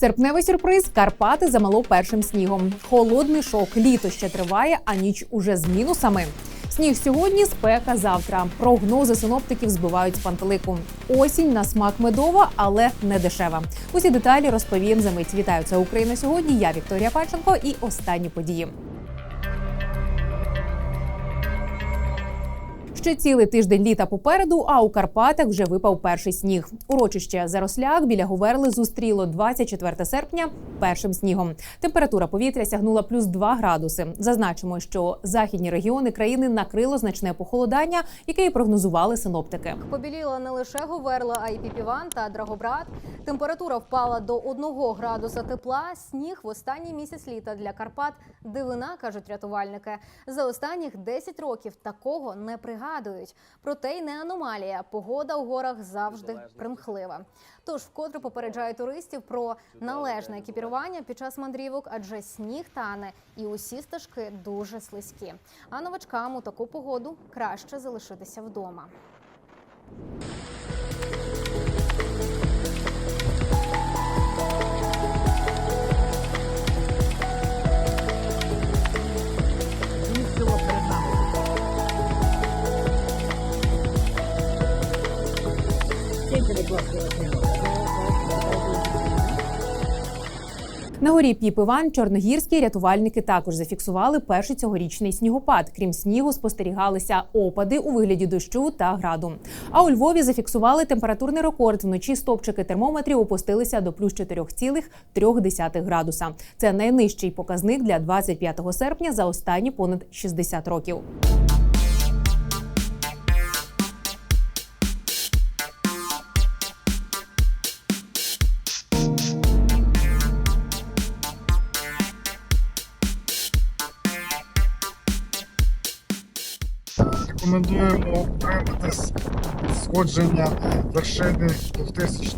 Серпневий сюрприз Карпати замало першим снігом. Холодний шок, літо ще триває, а ніч уже з мінусами. Сніг сьогодні, спека завтра. Прогнози синоптиків збивають з пантелику. Осінь на смак медова, але не дешева. Усі деталі розповім за мить. Вітаю це Україна сьогодні. Я Вікторія Паченко і останні події. Ще цілий тиждень літа попереду, а у Карпатах вже випав перший сніг. Урочище Заросляк біля Говерли зустріло 24 серпня першим снігом. Температура повітря сягнула плюс 2 градуси. Зазначимо, що західні регіони країни накрило значне похолодання, яке і прогнозували синоптики. Побіліла не лише Говерла, а й Піпіван та Драгобрат. Температура впала до 1 градуса тепла. Сніг в останній місяць літа для Карпат дивина, кажуть рятувальники. За останніх 10 років такого не пригадують. Проте й не аномалія. Погода у горах завжди примхлива. Тож вкотре попереджає туристів про належне екіпірування під час мандрівок, адже сніг тане і усі стежки дуже слизькі. А новачкам у таку погоду краще залишитися вдома. На горі Піп-Іван чорногірські рятувальники також зафіксували перший цьогорічний снігопад. Крім снігу, спостерігалися опади у вигляді дощу та граду. А у Львові зафіксували температурний рекорд. Вночі стопчики термометрів опустилися до плюс 4,3 градуса. Це найнижчий показник для 25 серпня за останні понад 60 років. Рекомендуємо утриматись сходження вершини 2000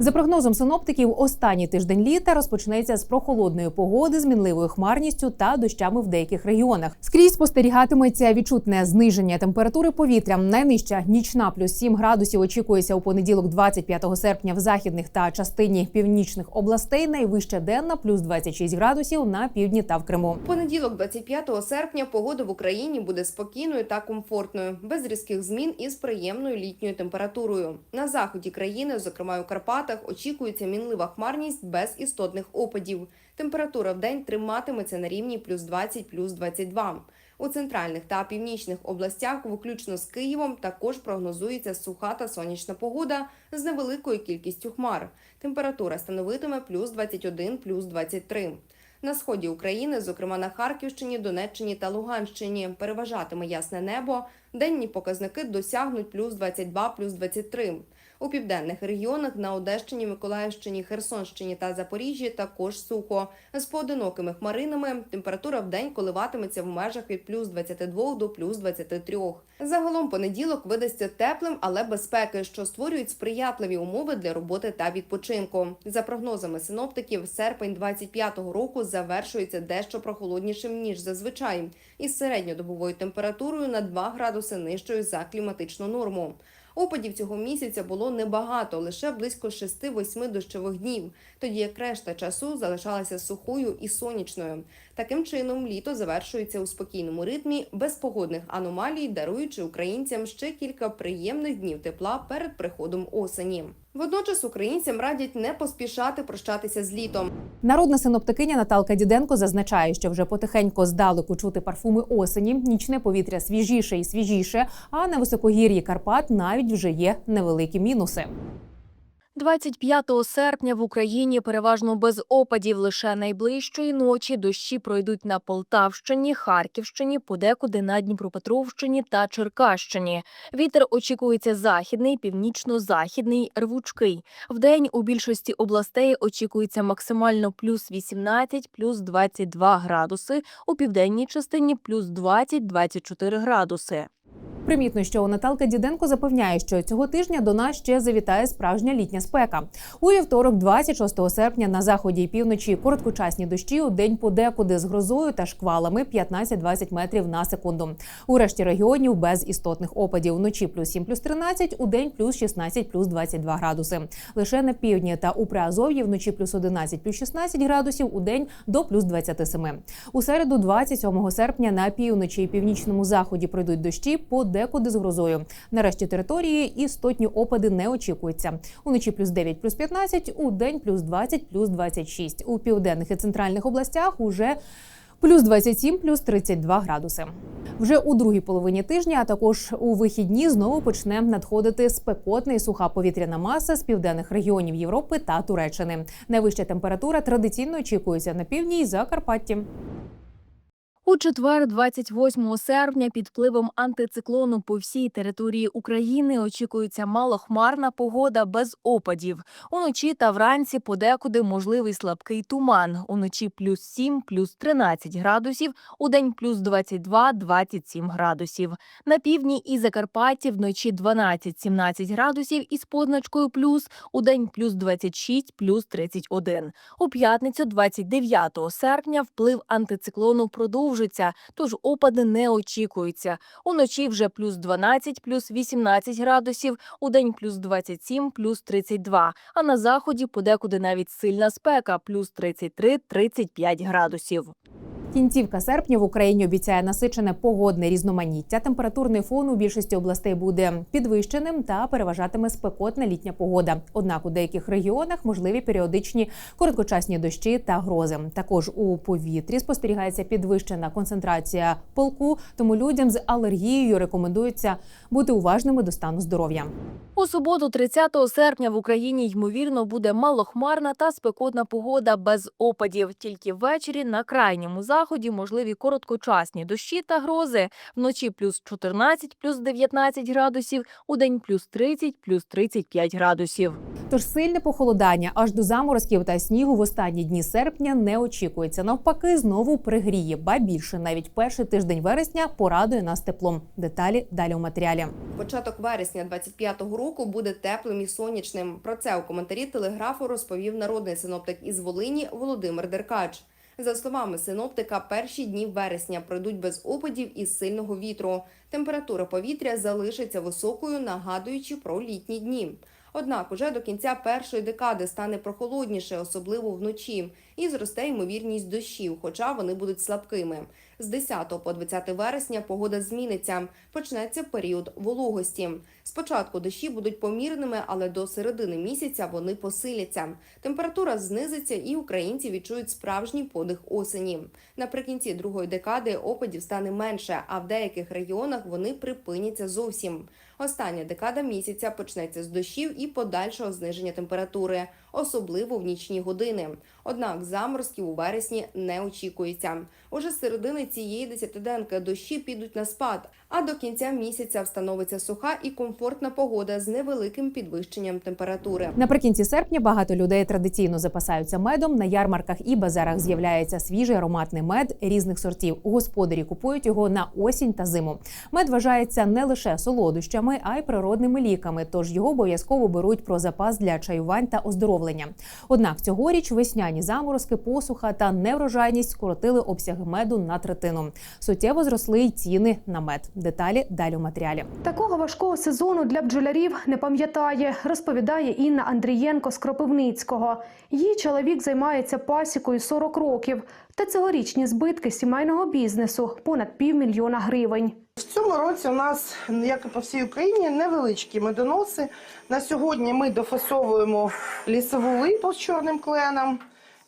За прогнозом синоптиків, останній тиждень літа розпочнеться з прохолодної погоди, з мінливою хмарністю та дощами в деяких регіонах. Скрізь спостерігатиметься відчутне зниження температури повітря. Найнижча нічна плюс 7 градусів очікується у понеділок, 25 серпня, в західних та частині північних областей. Найвища денна плюс 26 градусів на півдні та в Криму. Понеділок, 25 серпня, погода в Україні буде спокійною та комфортною, без різких змін і з приємною літньою температурою. На заході країни, зокрема у Карпатах, очікується мінлива хмарність без істотних опадів. Температура в день триматиметься на рівні плюс 20, плюс 22. У центральних та північних областях, включно з Києвом, також прогнозується суха та сонячна погода з невеликою кількістю хмар. Температура становитиме плюс 21, плюс 23. На сході України, зокрема на Харківщині, Донеччині та Луганщині, переважатиме ясне небо. Денні показники досягнуть плюс 22, плюс 23. У південних регіонах на Одещині, Миколаївщині, Херсонщині та Запоріжжі також сухо. З поодинокими хмаринами температура в день коливатиметься в межах від плюс 22 до плюс 23. Загалом понеділок видасться теплим, але безпеки, що створюють сприятливі умови для роботи та відпочинку. За прогнозами синоптиків, серпень 25-го року завершується дещо прохолоднішим ніж зазвичай, із середньодобовою температурою на 2 градуси нижчою за кліматичну норму. Опадів цього місяця було небагато, лише близько 6-8 дощових днів, тоді як решта часу залишалася сухою і сонячною. Таким чином, літо завершується у спокійному ритмі, без погодних аномалій, даруючи українцям ще кілька приємних днів тепла перед приходом осені. Водночас українцям радять не поспішати прощатися з літом. Народна синоптикиня Наталка Діденко зазначає, що вже потихеньку здалеку чути парфуми осені. Нічне повітря свіжіше і свіжіше. А на високогір'ї Карпат навіть вже є невеликі мінуси. 25 серпня в Україні переважно без опадів. Лише найближчої ночі дощі пройдуть на Полтавщині, Харківщині, подекуди на Дніпропетровщині та Черкащині. Вітер очікується західний, північно-західний, рвучкий. Вдень у більшості областей очікується максимально плюс 18, плюс 22 градуси, у південній частині плюс 20-24 градуси. Примітно, що Наталка Діденко запевняє, що цього тижня до нас ще завітає справжня літня спека. У вівторок, 26 серпня, на заході і півночі короткочасні дощі у день подекуди з грозою та шквалами 15-20 метрів на секунду. У решті регіонів без істотних опадів. Вночі плюс 7, плюс 13, у день плюс 16, плюс 22 градуси. Лише на півдні та у Приазов'ї вночі плюс 11, плюс 16 градусів, у день до плюс 27. У середу, 27 серпня, на півночі і північному заході пройдуть дощі подекуди з грозою. На решті території істотні опади не очікуються. Уночі плюс 9, плюс 15, у день плюс 20, плюс 26. У південних і центральних областях уже Плюс 27, плюс 32 градуси. Вже у другій половині тижня, а також у вихідні, знову почне надходити спекотна і суха повітряна маса з південних регіонів Європи та Туреччини. Найвища температура традиційно очікується на півдні і Закарпатті. У четвер, 28 серпня, під впливом антициклону по всій території України очікується малохмарна погода без опадів. Уночі та вранці подекуди можливий слабкий туман. Уночі плюс 7, плюс 13 градусів, удень плюс 22-27 градусів. На півдні і Закарпатті вночі 12-17 градусів із позначкою плюс, удень плюс 26, плюс 31. У п'ятницю, 29 серпня, вплив антициклону продовжується, тож опади не очікуються. Уночі вже плюс 12, плюс 18 градусів, удень плюс 27, плюс 32, а на заході подекуди навіть сильна спека, плюс 33-35 градусів. Кінцівка серпня в Україні обіцяє насичене погодне різноманіття. Температурний фон у більшості областей буде підвищеним та переважатиме спекотна літня погода. Однак у деяких регіонах можливі періодичні короткочасні дощі та грози. Також у повітрі спостерігається підвищена концентрація пилку, тому людям з алергією рекомендується бути уважними до стану здоров'я. У суботу, 30 серпня, в Україні ймовірно буде малохмарна та спекотна погода без опадів. Тільки ввечері на крайньому заході можливі короткочасні дощі та грози. Вночі плюс 14, плюс 19 градусів, удень плюс 30, плюс 35 градусів. Тож сильне похолодання аж до заморозків та снігу в останні дні серпня не очікується. Навпаки, знову пригріє, ба більше навіть перший тиждень вересня порадує нас теплом. Деталі далі у матеріалі. Початок вересня 25-го року буде теплим і сонячним. Про це у коментарі телеграфу розповів народний синоптик із Волині Володимир Деркач. За словами синоптика, перші дні вересня пройдуть без опадів і сильного вітру. Температура повітря залишиться високою, нагадуючи про літні дні. Однак уже до кінця першої декади стане прохолодніше, особливо вночі, і зросте ймовірність дощів, хоча вони будуть слабкими. З 10 по 20 вересня погода зміниться. Почнеться період вологості. Спочатку дощі будуть помірними, але до середини місяця вони посиляться. Температура знизиться, і українці відчують справжній подих осені. Наприкінці другої декади опадів стане менше, а в деяких регіонах вони припиняться зовсім. Остання декада місяця почнеться з дощів і подальшого зниження температури, особливо в нічні години. Однак заморозків у вересні не очікується. Уже з середини цієї десятиденки дощі підуть на спад, а до кінця місяця встановиться суха і комфортна погода з невеликим підвищенням температури. Наприкінці серпня багато людей традиційно запасаються медом. На ярмарках і базарах з'являється свіжий ароматний мед різних сортів. Господарі купують його на осінь та зиму. Мед вважається не лише солодощами, а й природними ліками. Тож його обов'язково беруть про запас для чаювань та оздоровлення. Однак цьогоріч весняні заморозки, посуха та неврожайність скоротили обсяги меду на третину. Суттєво зросли й ціни на мед. Деталі далі у матеріалі. Такого важкого сезону для бджолярів не пам'ятає, розповідає Інна Андрієнко з Кропивницького. Її чоловік займається пасікою 40 років. Та цьогорічні збитки сімейного бізнесу понад півмільйона гривень. В цьому році у нас, як і по всій Україні, невеличкі медоноси. На сьогодні ми дофасовуємо лісову липу з чорним кленом.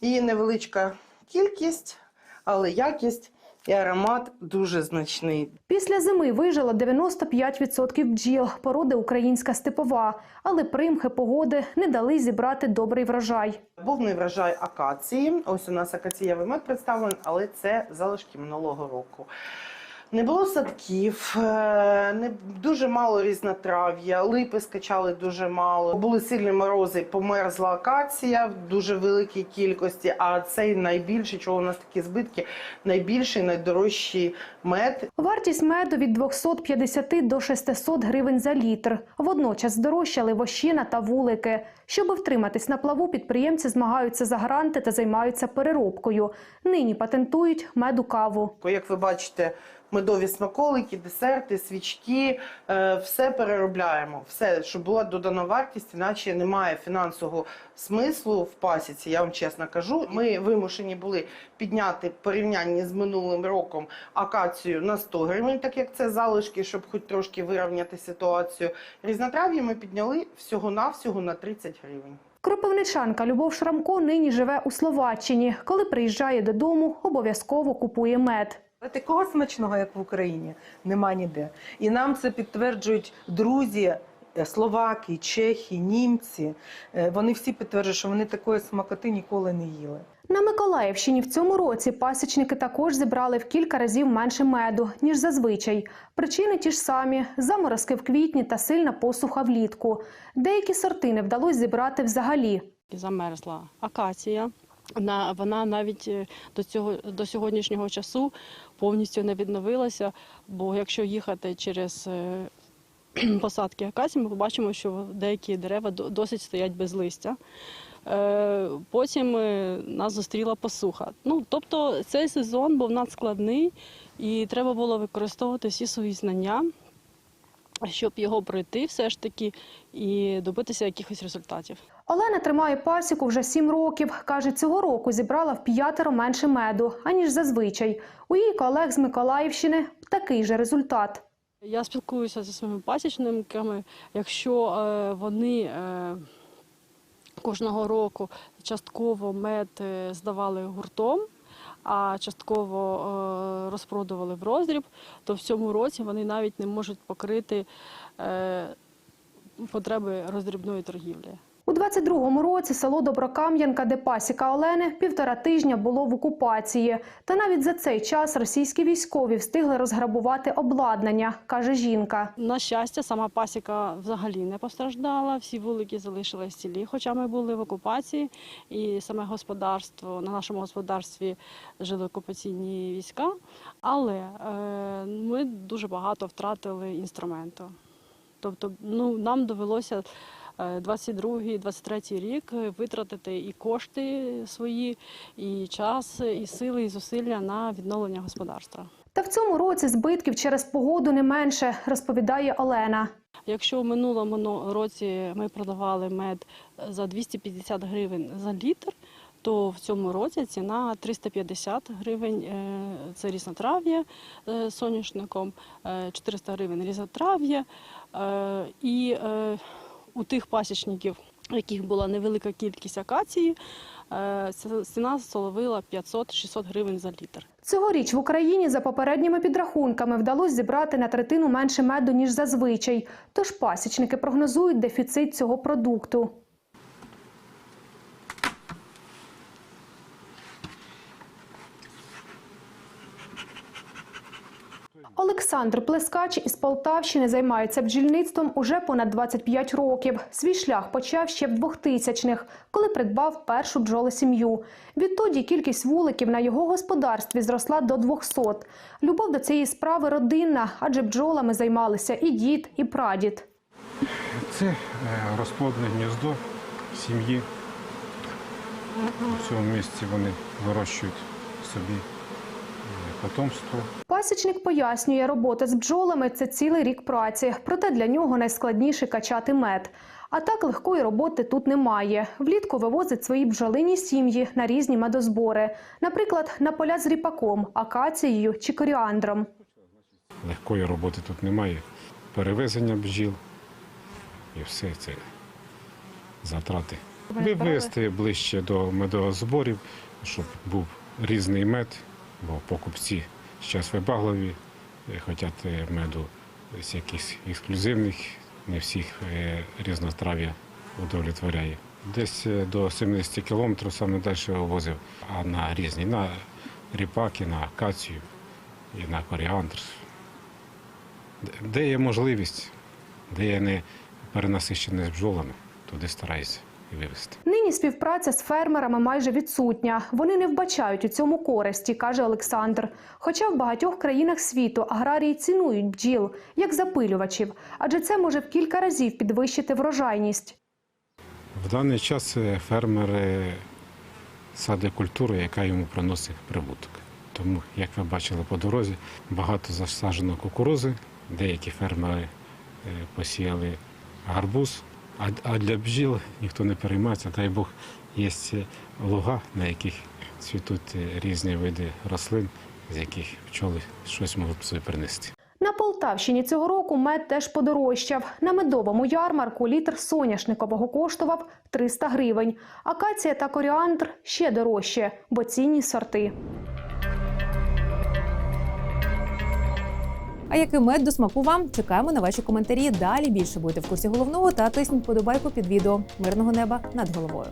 Її невеличка кількість, але якість і аромат дуже значний. Після зими вижило 95% бджіл, породи українська степова, але примхи погоди не дали зібрати добрий врожай. Був не врожай акації. Ось у нас акацієвий мед представлений, але це залишки минулого року. Не було садків, е, не дуже мало різнотрав'я, липи скачали дуже мало. Були сильні морози, померзла акація в дуже великій кількості. А цей найбільший, чого у нас такі збитки, найбільший, найдорожчий мед. Вартість меду від 250 до 600 гривень за літр. Водночас здорожчали вощина та вулики. Щоб втриматись на плаву, підприємці змагаються за гранти та займаються переробкою. Нині патентують меду каву. Як ви бачите, медові смаколики, десерти, свічки, е, все переробляємо. Все, щоб була додана вартість, іначе немає фінансового смислу в пасіці. Я вам чесно кажу. Ми вимушені були підняти в порівнянні з минулим роком акацію на 100 гривень, так як це залишки, щоб хоч трошки вирівняти ситуацію. Різнотрав'я ми підняли всього-навсього на 30 гривень. Кропивничанка Любов Шрамко нині живе у Словаччині. Коли приїжджає додому, обов'язково купує мед. Але Такого смачного, як в Україні, нема ніде. І нам це підтверджують друзі. е, Словаки, чехи, німці, Е, вони всі підтверджують, що вони такої смакоти ніколи не їли. На Миколаївщині в цьому році пасічники також зібрали в кілька разів менше меду, ніж зазвичай. Причини ті ж самі: заморозки в квітні та сильна посуха влітку. Деякі сорти не вдалося зібрати взагалі. замерзла акація. На- Вона навіть е, до цього до сьогоднішнього часу повністю не відновилася. Бо якщо їхати через е, посадки акації, ми побачимо, що деякі дерева досить стоять без листя. Е, Потім нас зустріла посуха. Ну, тобто цей сезон був надскладний і треба було використовувати всі свої знання, щоб його пройти все ж таки і добитися якихось результатів. Олена тримає пасіку вже сім років. Каже, цього року зібрала в п'ятеро менше меду, аніж зазвичай. У її колег з Миколаївщини такий же результат. Я спілкуюся зі своїми пасічниками. Якщо е, вони е, кожного року частково мед е, здавали гуртом, а частково е, розпродували в розріб, то в цьому році вони навіть не можуть покрити е, потреби роздрібної торгівлі. У 22-му році село Доброкам'янка, де пасіка Олени, півтора тижня було в окупації. Та навіть за цей час російські військові встигли розграбувати обладнання, каже жінка. На щастя, сама пасіка взагалі не постраждала. Всі вулики залишились цілі, хоча ми були в окупації, і саме господарство на нашому господарстві жили окупаційні війська. Але е, ми дуже багато втратили інструменту. Тобто, ну нам довелося. 22-23 рік витратити і кошти свої, і час, і сили, і зусилля на відновлення господарства. Та в цьому році збитків через погоду не менше, розповідає Олена. Якщо в минулому році ми продавали мед за 250 гривень за літр, то в цьому році ціна 350 гривень е, це різнотрав'я е, з соняшником, е, 400 гривень різнотрав'я. Е, І е, у тих пасічників, у яких була невелика кількість акації, е, ціна соловила 500-600 гривень за літр. Цьогоріч в Україні за попередніми підрахунками вдалося зібрати на третину менше меду, ніж зазвичай. Тож пасічники прогнозують дефіцит цього продукту. Олександр Плескач із Полтавщини займається бджільництвом уже понад 25 років. Свій шлях почав ще в 2000-х, коли придбав першу бджолосім'ю. Відтоді кількість вуликів на його господарстві зросла до 200. Любов до цієї справи родинна, адже бджолами займалися і дід, і прадід. Це е, розплодне гніздо сім'ї. У цьому місці вони вирощують собі потомство. Пасічник пояснює, робота з бджолами це цілий рік праці, проте для нього найскладніше качати мед. А так легкої роботи тут немає. Влітку вивозить свої бджолині сім'ї на різні медозбори, наприклад, на поля з ріпаком, акацією чи коріандром. Легкої роботи тут немає. Перевезення бджіл і все це затрати. Вивезти ближче до медозборів, щоб був різний мед, бо покупці зараз вибагливі, е, хочуть е, меду з якихось ексклюзивних, не всіх е, різнотрав'я удовлетворяє. Десь до 70 кілометрів саме далі возив, а на різні, на ріпаки, на акацію, і на коріандр. Де- є можливість, де є не перенасищене з бджолами, туди стараюся і вивезти. Нині співпраця з фермерами майже відсутня. Вони не вбачають у цьому користі, каже Олександр. Хоча в багатьох країнах світу аграрії цінують бджіл як запилювачів, адже це може в кілька разів підвищити врожайність. В даний час е, фермер е, садить культуру, яка йому приносить прибуток. Тому, як ви бачили по дорозі, багато засаджено кукурузи, деякі фермери е, посіяли гарбуз, а, а для бджіл ніхто не переймається. Дай Бог, є е, луга, на яких цвітуть е, різні види рослин, з яких пчоли щось можуть собі принести. На Полтавщині цього року мед теж подорожчав. На медовому ярмарку літр соняшникового коштував 300 гривень. Акація та коріандр ще дорожче, бо цінні сорти. А який мед до смаку вам? Чекаємо на ваші коментарі. Далі більше будете в курсі головного та тисніть подобайку під відео. Мирного неба над головою.